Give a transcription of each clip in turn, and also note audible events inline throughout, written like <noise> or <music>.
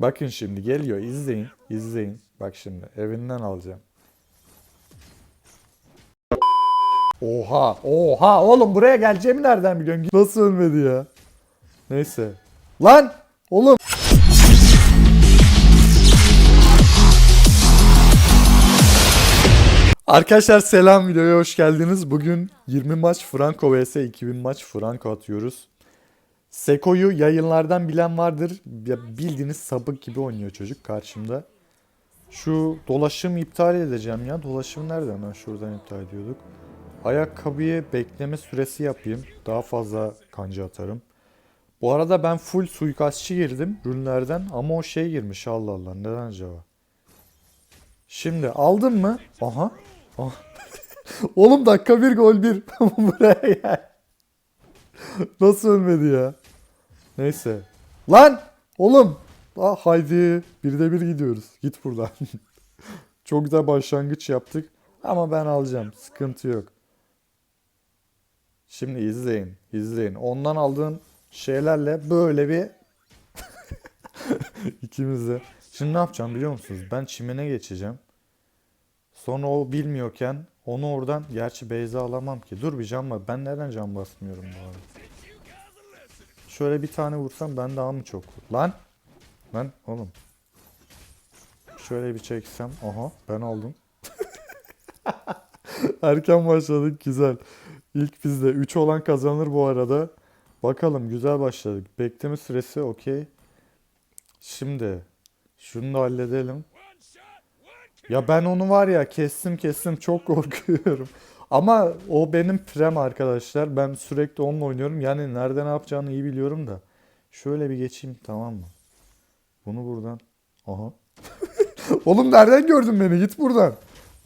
Bakın şimdi geliyor izleyin izleyin. Bak şimdi evinden alacağım. Oha oha oğlum buraya geleceğimi nereden biliyorsun? Nasıl ölmedi ya? Neyse. Lan oğlum. Arkadaşlar selam videoya hoş geldiniz. Bugün 20 maç Franco vs 2000 maç Franco atıyoruz. Seko'yu yayınlardan bilen vardır. Ya bildiğiniz sapık gibi oynuyor çocuk karşımda. Şu dolaşım iptal edeceğim ya. Dolaşım nerede? Hemen şuradan iptal ediyorduk. Ayakkabıyı bekleme süresi yapayım. Daha fazla kanca atarım. Bu arada ben full suikastçı girdim rünlerden ama o şey girmiş Allah Allah neden acaba? Şimdi aldın mı? Aha. Ah. <laughs> Oğlum dakika bir gol bir. <laughs> Buraya gel. Nasıl ölmedi ya? Neyse. Lan! Oğlum! Ah haydi. Bir de bir gidiyoruz. Git buradan. <laughs> Çok güzel başlangıç yaptık. Ama ben alacağım. Sıkıntı yok. Şimdi izleyin. izleyin. Ondan aldığım şeylerle böyle bir <laughs> ikimiz de. Şimdi ne yapacağım biliyor musunuz? Ben çimene geçeceğim. Sonra o bilmiyorken onu oradan gerçi Beyza alamam ki. Dur bir can var. Ben neden can basmıyorum bu arada? Şöyle bir tane vursam ben daha mı çok? Lan! Lan oğlum. Şöyle bir çeksem. Aha ben aldım. <laughs> Erken başladık güzel. İlk bizde 3 olan kazanır bu arada. Bakalım güzel başladık. Bekleme süresi okey. Şimdi şunu da halledelim. Ya ben onu var ya kestim kestim çok <laughs> korkuyorum. Ama o benim prem arkadaşlar. Ben sürekli onunla oynuyorum. Yani nerede ne yapacağını iyi biliyorum da. Şöyle bir geçeyim tamam mı? Bunu buradan. Aha. <laughs> Oğlum nereden gördün beni? Git buradan.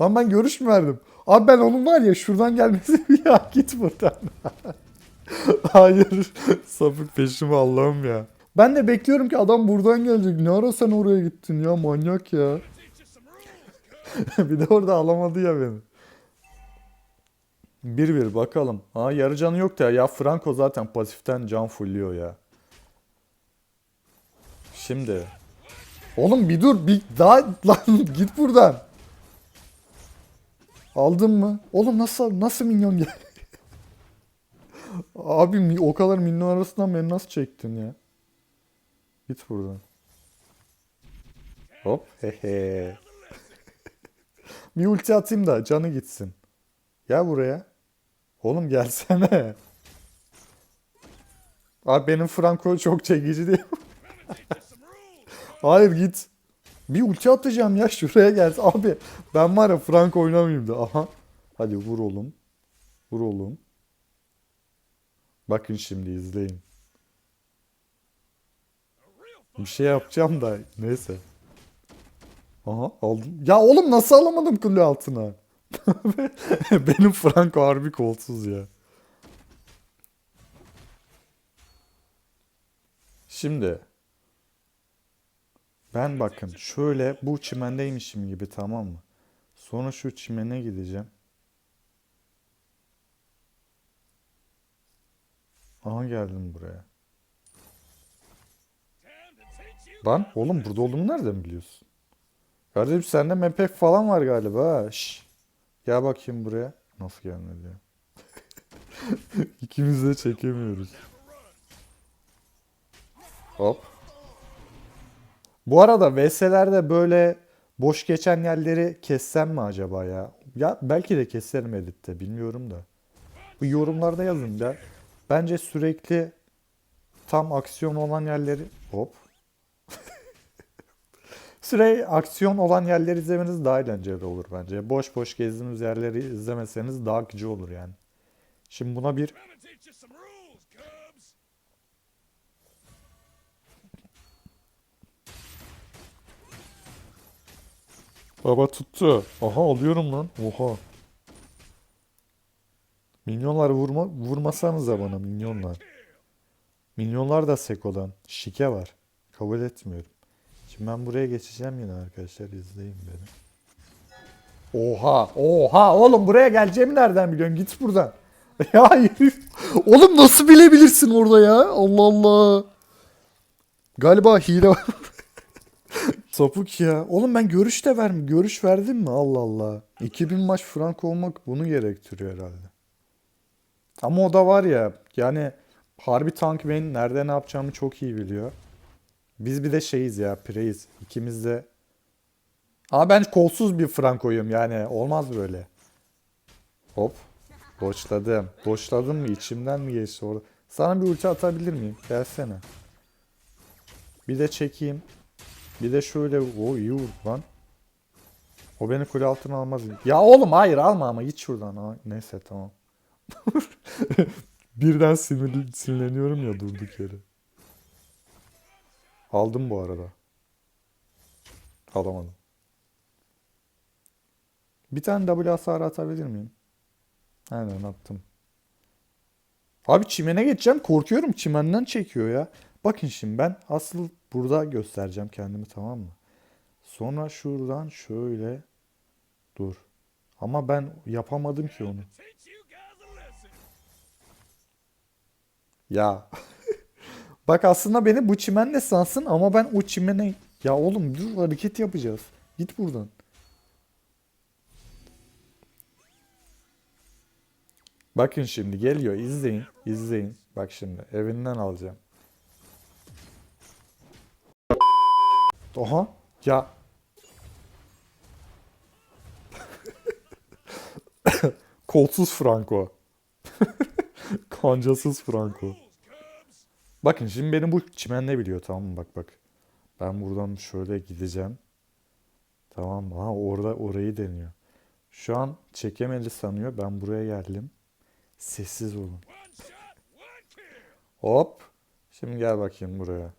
Lan ben görüş mü verdim? Abi ben onun var ya şuradan gelmesi <laughs> ya git buradan. <laughs> Hayır. Sapık peşime Allah'ım ya. Ben de bekliyorum ki adam buradan gelecek. Ne ara sen oraya gittin ya manyak ya. bir de orada alamadı ya beni. Bir bir bakalım. Ha yarı canı yok da ya Franco zaten pasiften can fulluyor ya. Şimdi. Oğlum bir dur bir daha <laughs> lan git buradan. Aldın mı? Oğlum nasıl nasıl minyon gel? <laughs> Abi o kadar minyon arasından beni nasıl çektin ya? Git buradan. Hop hehe. <laughs> bir ulti atayım da canı gitsin. Gel buraya. Oğlum gelsene. Abi benim Franco çok çekici değil. <laughs> Hayır git. Bir ulti atacağım ya şuraya gel. Abi ben var ya Franco oynamayayım da. Aha. Hadi vur oğlum. Vur oğlum. Bakın şimdi izleyin. Bir şey yapacağım da neyse. Aha aldım. Ya oğlum nasıl alamadım kule altına? <laughs> Benim Franco harbi kolsuz ya. Şimdi ben bakın şöyle bu çimendeymişim gibi tamam mı? Sonra şu çimene gideceğim. Aha geldim buraya. Lan oğlum burada olduğumu nereden biliyorsun? Kardeşim sende mepek falan var galiba ha. Gel bakayım buraya. Nasıl gelmedi ya? <laughs> İkimiz de çekemiyoruz. Hop. Bu arada VS'lerde böyle boş geçen yerleri kessem mi acaba ya? Ya belki de keserim editte bilmiyorum da. Bu yorumlarda yazın da. Bence sürekli tam aksiyon olan yerleri hop. Süre aksiyon olan yerleri izlemeniz daha eğlenceli olur bence. Boş boş gezdiğiniz yerleri izlemeseniz daha akıcı olur yani. Şimdi buna bir. Baba tuttu. Aha alıyorum lan. Oha. Minyonlar vurma vurmasanıza bana minyonlar. Minyonlar da Seko'dan. Şike var. Kabul etmiyorum. Şimdi ben buraya geçeceğim yine arkadaşlar izleyin beni. Oha, oha oğlum buraya geleceğimi nereden biliyorsun? Git buradan. <laughs> ya. Oğlum nasıl bilebilirsin orada ya? Allah Allah. Galiba hile var. <laughs> Sapık ya. Oğlum ben görüş de verdim. Görüş verdim mi? Allah Allah. 2000 maç frank olmak bunu gerektiriyor herhalde. Ama o da var ya yani harbi tank benim nerede ne yapacağımı çok iyi biliyor. Biz bir de şeyiz ya preyiz. İkimiz de ama ben kolsuz bir frankoyum yani olmaz böyle. Hop. Boşladım. Boşladım mı? İçimden mi geçti orada? Sana bir ulti atabilir miyim? Gelsene. Bir de çekeyim. Bir de şöyle o iyi vurdu lan. O beni kule altına almaz. Ya oğlum hayır alma ama git şuradan. Ha, neyse tamam. <laughs> Birden sinirli, sinirleniyorum ya durduk yere. Aldım bu arada. Alamadım. Bir tane W hasarı atabilir miyim? Aynen attım. Abi çimene geçeceğim. Korkuyorum. Çimenden çekiyor ya. Bakın şimdi ben asıl burada göstereceğim kendimi tamam mı? Sonra şuradan şöyle dur. Ama ben yapamadım ki onu. Ya. Bak aslında beni bu çimenle sansın ama ben o çimene... Ya oğlum dur hareket yapacağız. Git buradan. Bakın şimdi geliyor izleyin. izleyin. Bak şimdi evinden alacağım. Oha. Ya. <laughs> Kolsuz Franco. <laughs> Kancasız Franco. Bakın şimdi beni bu çimenle biliyor tamam mı? Bak bak. Ben buradan şöyle gideceğim. Tamam mı? Ha orada orayı deniyor. Şu an çekemedi sanıyor. Ben buraya geldim. Sessiz olun. Hop. Şimdi gel bakayım buraya.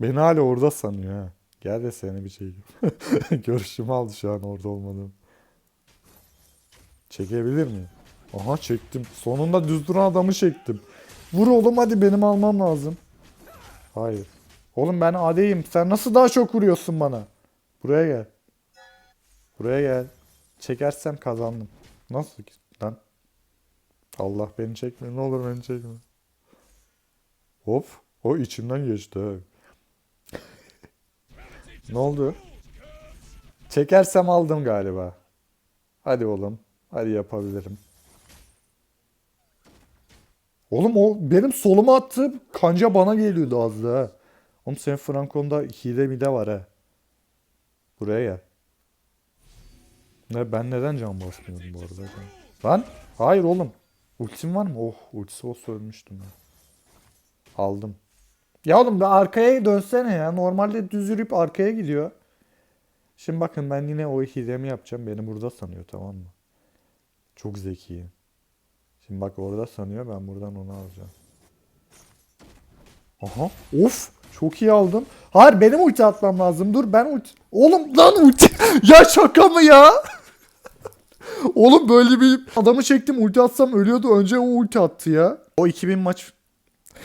Beni hala orada sanıyor ha. Gel de seni bir çekeyim. <laughs> Görüşümü aldı şu an orada olmadığım. Çekebilir miyim? Aha çektim. Sonunda düz duran adamı çektim. Vur oğlum hadi benim almam lazım. Hayır. Oğlum ben AD'yim. Sen nasıl daha çok vuruyorsun bana? Buraya gel. Buraya gel. Çekersem kazandım. Nasıl ki? Lan. Allah beni çekme. Ne olur beni çekme. Hop. O içimden geçti. <laughs> ne oldu? Çekersem aldım galiba. Hadi oğlum. Hadi yapabilirim. Oğlum o benim soluma attı. Kanca bana geliyordu az daha. Oğlum senin Franco'nda hile mi de var ha. Buraya gel. Ne ben neden can basmıyorum bu arada? Lan hayır oğlum. Ultim var mı? Oh ultisi olsa ölmüştüm ya. Aldım. Ya oğlum bir arkaya dönsene ya. Normalde düz yürüyüp arkaya gidiyor. Şimdi bakın ben yine o hilemi yapacağım. Beni burada sanıyor tamam mı? Çok zekiyim. Şimdi bak orada sanıyor ben buradan onu alacağım. Aha. Of. Çok iyi aldım. Hayır benim ulti atmam lazım. Dur ben ulti. Oğlum lan ulti. <laughs> ya şaka mı ya? <laughs> Oğlum böyle bir adamı çektim ulti atsam ölüyordu. Önce o ulti attı ya. O 2000 maç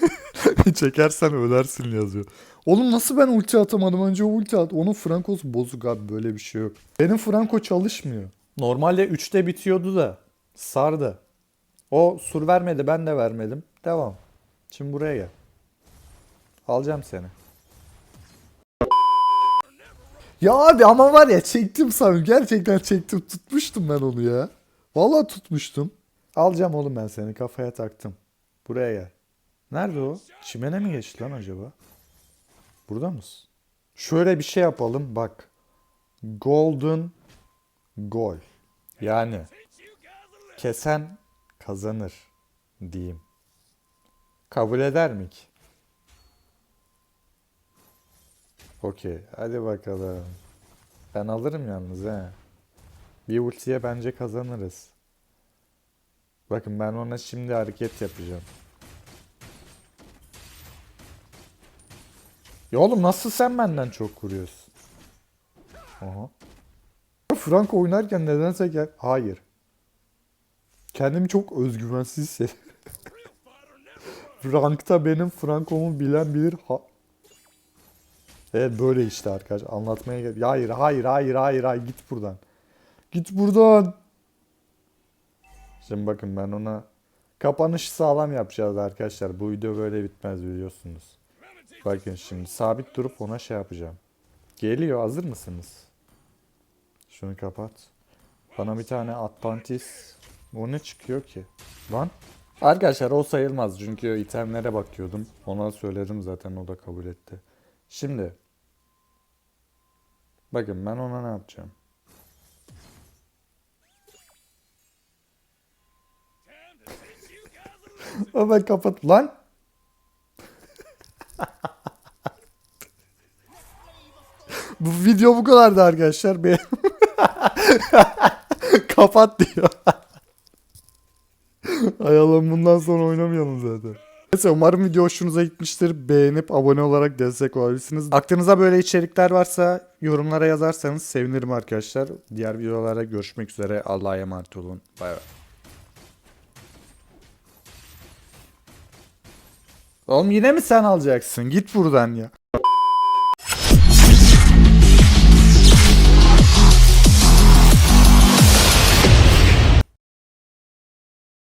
<laughs> çekersen ölersin yazıyor. Oğlum nasıl ben ulti atamadım? Önce o ulti at. Onun Franco'su bozuk abi böyle bir şey yok. Benim Franco çalışmıyor. Normalde 3'te bitiyordu da sardı. O sur vermedi ben de vermedim. Devam. Şimdi buraya gel. Alacağım seni. Ya abi ama var ya çektim Samim. Gerçekten çektim. Tutmuştum ben onu ya. Vallahi tutmuştum. Alacağım oğlum ben seni. Kafaya taktım. Buraya gel. Nerede o? Çimene mi geçti lan acaba? Burada mısın? Şöyle bir şey yapalım. Bak. Golden gol. Yani kesen kazanır diyeyim. Kabul eder mi ki? Okey. Hadi bakalım. Ben alırım yalnız he. Bir ultiye bence kazanırız. Bakın ben ona şimdi hareket yapacağım. Ya oğlum nasıl sen benden çok vuruyorsun? Aha. Frank oynarken nedense gel... Hayır. Kendimi çok özgüvensiz hissediyorum. <laughs> Rankta benim Franco'mu bilen bilir. Ha... Evet böyle işte arkadaş. Anlatmaya gel. Hayır, hayır, hayır, hayır, hayır. Git buradan. Git buradan. Şimdi bakın ben ona kapanışı sağlam yapacağız arkadaşlar. Bu video böyle bitmez biliyorsunuz. Bakın şimdi sabit durup ona şey yapacağım. Geliyor hazır mısınız? Şunu kapat. Bana bir tane Atlantis. O ne çıkıyor ki? Lan. Arkadaşlar o sayılmaz çünkü itemlere bakıyordum. Ona söyledim zaten o da kabul etti. Şimdi. Bakın ben ona ne yapacağım? <laughs> Ama kapat lan. <laughs> bu video bu kadardı arkadaşlar. <laughs> Kapat diyor. Ay Allah'ım bundan sonra oynamayalım zaten. Neyse umarım video hoşunuza gitmiştir. Beğenip abone olarak destek olabilirsiniz. Aklınıza böyle içerikler varsa yorumlara yazarsanız sevinirim arkadaşlar. Diğer videolarda görüşmek üzere. Allah'a emanet olun. Bay bay. Oğlum yine mi sen alacaksın? Git buradan ya.